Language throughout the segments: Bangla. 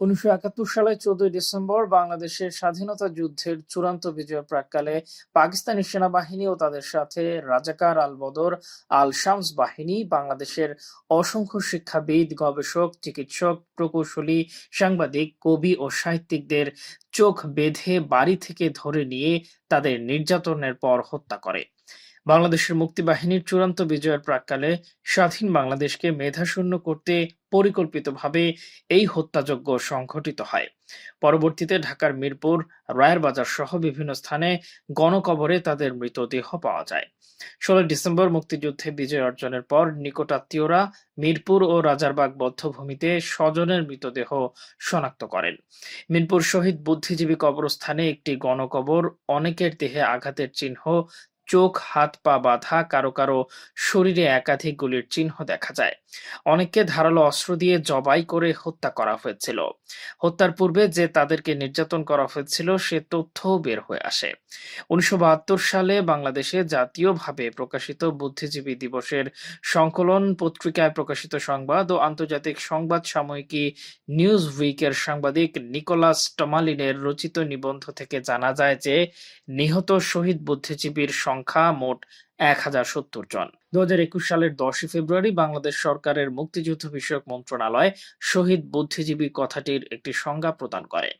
উনিশশো একাত্তর সালের চোদ্দই ডিসেম্বর বাংলাদেশের স্বাধীনতা যুদ্ধের চূড়ান্ত বিজয়ের প্রাককালে পাকিস্তানি সেনাবাহিনী ও তাদের সাথে রাজাকার আল বদর, আল শামস বাহিনী, বাংলাদেশের অসংখ্য শিক্ষাবিদ, গবেষক, চিকিৎসক, প্রকৌশলী, সাংবাদিক, কবি ও সাহিত্যিকদের চোখ বেঁধে বাড়ি থেকে ধরে নিয়ে তাদের নির্যাতনের পর হত্যা করে। বাংলাদেশের মুক্তিবাহিনীর চূড়ান্ত বিজয়ের প্রাককালে স্বাধীন বাংলাদেশকে মেধাশূন্য করতে পরিকল্পিতভাবে এই হত্যাযজ্ঞ সংঘটিত হয়। পরবর্তীতে ঢাকার মিরপুর, রায়ের বাজার সহ বিভিন্ন স্থানে গণকবরে তাদের মৃতদেহ পাওয়া যায়। ষোলো ডিসেম্বর মুক্তিযুদ্ধে বিজয় অর্জনের পর নিকটাত্মীয়রা মিরপুর ও রাজারবাগ বদ্ধভূমিতে স্বজনের মৃতদেহ শনাক্ত করেন। মিরপুর শহীদ বুদ্ধিজীবী কবরস্থানে একটি গণকবর অনেকের দেহে আঘাতের চিহ্ন চোখ, হাত, পা বাঁধা, কারও কারও শরীরে একাধিক গুলির চিহ্ন দেখা যায়। অনেককে ধারালো অস্ত্র দিয়ে জবাই করে হত্যা করা হয়েছিল। হত্যার পূর্বে যে তাদেরকে নির্যাতন করা হয়েছিল, সে তথ্যও বের হয়ে আসে। উনিশশো বাহাত্তর সালে বাংলাদেশে জাতীয়ভাবে প্রকাশিত বুদ্ধিজীবী দিবসের সংকলন পত্রিকায় প্রকাশিত সংবাদ ও আন্তর্জাতিক সংবাদ সাময়িকী নিউজ উইকের সাংবাদিক নিকোলাস টমালিনের রচিত নিবন্ধ থেকে জানা যায় যে, নিহত শহীদ বুদ্ধিজীবীর সংখ্যা মোট এক হাজার সত্তর জন। দু হাজার একুশ সালের দশই ফেব্রুয়ারি বাংলাদেশ সরকারের মুক্তিযুদ্ধ বিষয়ক মন্ত্রণালয় শহীদ বুদ্ধিজীবী কথাটির একটি সংজ্ঞা প্রদান করে।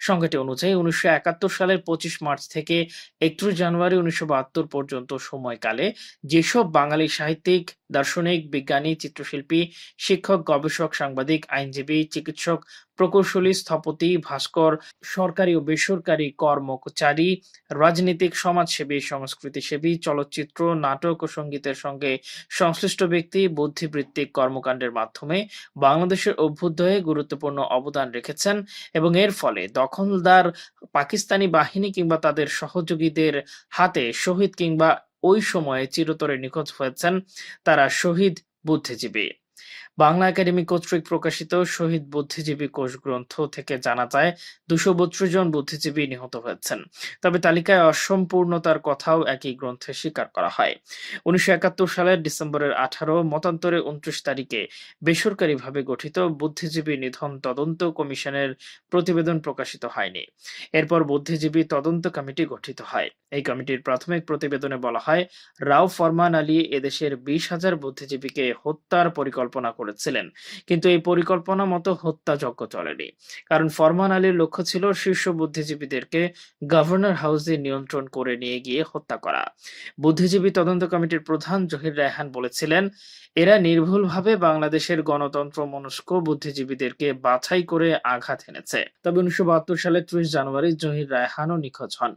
সংজ্ঞাটি অনুযায়ী উনিশশো একাত্তর সালের পঁচিশ মার্চ থেকে একত্রিশ জানুয়ারি উনিশশো বাহাত্তর পর্যন্ত সময়কালে যেসব বাঙালি সাহিত্যিক, দার্শনিক, বিজ্ঞানী, চিত্রশিল্পী, শিক্ষক, গবেষক, সাংবাদিক, আইনজীবী, চিকিৎসক, প্রকৌশলী, স্থপতি, ভাস্কর, সরকারি ও বেসরকারি কর্মচারী, রাজনীতিক, সমাজসেবী, সংস্কৃতিসেবী, চলচ্চিত্র, নাটক ও সঙ্গীতের সঙ্গে সংশ্লিষ্ট ব্যক্তি, বুদ্ধিবৃত্তিক কর্মকাণ্ডের মাধ্যমে বাংলাদেশের অভ্যুদয়ে গুরুত্বপূর্ণ অবদান রেখেছেন এবং এর ফলে দখলদার পাকিস্তানি বাহিনী কিংবা তাদের সহযোগীদের হাতে শহীদ কিংবা ওই সময়ে চিরতরে নিখোঁজ হয়েছেন তারা শহীদ বুদ্ধিজীবী। বাংলা একাডেমি কর্তৃক প্রকাশিত শহীদ বুদ্ধিজীবী কোষ গ্রন্থ থেকে জানা যায়, দুশো বত্রিশ জন বুদ্ধিজীবী নিহত হয়েছেন। তবে তালিকায় অসম্পূর্ণতার কথাও একই গ্রন্থে স্বীকার করা হয়। উনিশশো একাত্তর সালের ডিসেম্বরের আঠারো, মতান্তরে উনত্রিশ তারিখে বেসরকারিভাবে গঠিত বুদ্ধিজীবী নিধন তদন্ত কমিশনের প্রতিবেদন প্রকাশিত হয়নি। এরপর বুদ্ধিজীবী তদন্ত কমিটি গঠিত হয়। এই কমিটির প্রাথমিক প্রতিবেদনে বলা হয়, রাও ফরমান আলী এদেশের বিশ হাজার বুদ্ধিজীবীকে হত্যার পরিকল্পনা করেছিলেন। কিন্তু এই পরিকল্পনা মতো হত্যাযজ্ঞ চলেনি। কারণ ফরমান আলীর লক্ষ্য ছিল শীর্ষ বুদ্ধিজীবীদেরকে গভর্নর হাউসে নিয়ন্ত্রণ করে নিয়ে গিয়ে হত্যা করা। বুদ্ধিজীবী তদন্ত কমিটির প্রধান জহির রায়হান বলেছিলেন, এরা নির্ভুলভাবে বাংলাদেশের গণতন্ত্র মনস্ক বুদ্ধিজীবীদেরকে বাছাই করে আঘাত এনেছে। তবে উনিশশো সালের ত্রিশ জানুয়ারি জহির রায়হানও নিখোঁজ হন।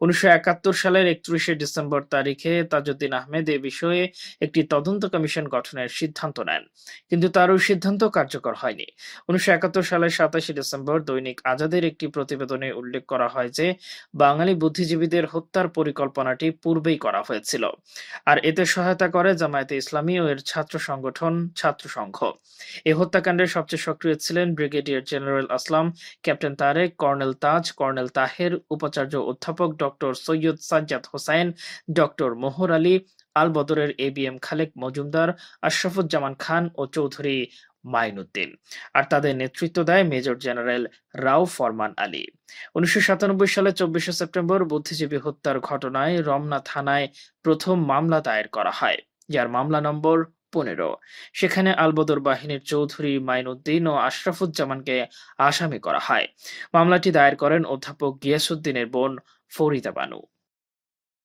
উনিশশো একাত্তর সালের একত্রিশে ডিসেম্বর তারিখে তাজউদ্দিন আহমেদ এ বিষয়ে একটি তদন্ত কমিশন গঠনের সিদ্ধান্ত নেন। কিন্তু তার ওই সিদ্ধান্ত কার্যকর হয়নি। উনিশশো একাত্তর সালের সাতাশে ডিসেম্বর দৈনিক আজাদের একটি প্রতিবেদনে উল্লেখ করা হয় যে, বাঙালি বুদ্ধিজীবীদের হত্যার পরিকল্পনাটি পূর্বেই করা হয়েছিল। আর এতে সহায়তা করে জামায়াতে ইসলামী ও এর ছাত্র সংগঠন ছাত্র সংঘ। এই হত্যাকাণ্ডের সবচেয়ে সক্রিয় ছিলেন brigadier general Aslam, captain Tareq, colonel Taj, colonel Taher, উপাচার্য অধ্যাপক ডক্টর সৈয়দ সাজ্জাদ হোসাইন ডক্টর মোহর আলী আল বদরের A B M Khaleque Majumder, Ashrafuzzaman Khan ও চৌধুরী মাইনুদ্দিন আর তাদের নেতৃত্ব দেয় মেজর জেনারেল রাও ফরমান আলী। উনিশশো সাতানব্বই সালে চব্বিশে সেপ্টেম্বর বুদ্ধিজীবী হত্যার ঘটনায় রমনা থানায় প্রথম মামলা দায়ের করা হয়, যার মামলা নম্বর পনেরো। সেখানে আলবদর বাহিনীর চৌধুরী মাইনুদ্দিন ও আশরাফুজ্জামানকে আসামি করা হয়। মামলাটি দায়ের করেন অধ্যাপক গিয়াসুদ্দিনের বোন ফরিদা বানু।